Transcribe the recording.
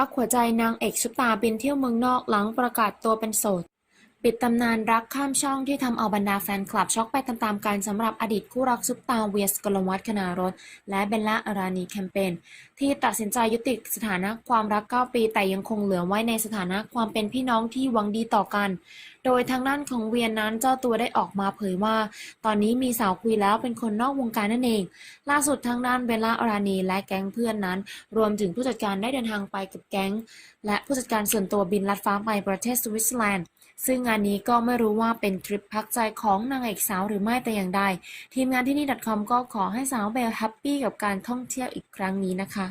พักหัวใจนางเอกซุปตาบินเที่ยวเมืองนอกหลังประกาศตัวเป็นโสด ปิดตำนานรักข้ามช่องที่ทำเอาบรรดาแฟนคลับช็อกไปตามๆกันสำหรับอดีตคู่รักซุปตาเวียสกลวัฒน์คณารถและเบลล่าอารานีแคมเปญที่ตัดสินใจยุติสถานะความรัก 9 ปี แต่ยังคงเหลือไว้ในสถานะความเป็นพี่น้องที่หวังดีต่อกัน โดยทางด้านของเวียนนั้นเจ้าตัวได้ออกมาเผยว่า ตอนนี้มีสาวคุยแล้วเป็นคนนอกวงการนั่นเอง ล่าสุดทางด้านเบลล่าอารานีและแก๊งเพื่อนนั้น รวมถึงผู้จัดการได้เดินทางไปกับแก๊งและผู้จัดการส่วนตัวบินลัดฟ้าไปประเทศสวิตเซอร์แลนด์ ซึ่งงานนี้ก็ไม่รู้ว่าเป็นทริปพักใจของนางเอกสาวหรือไม่แต่อย่างใด ทีมงานที่นี่ .com ก็ขอให้สาวเบลแฮปปี้กับการท่องเที่ยวอีกครั้งนี้นะคะ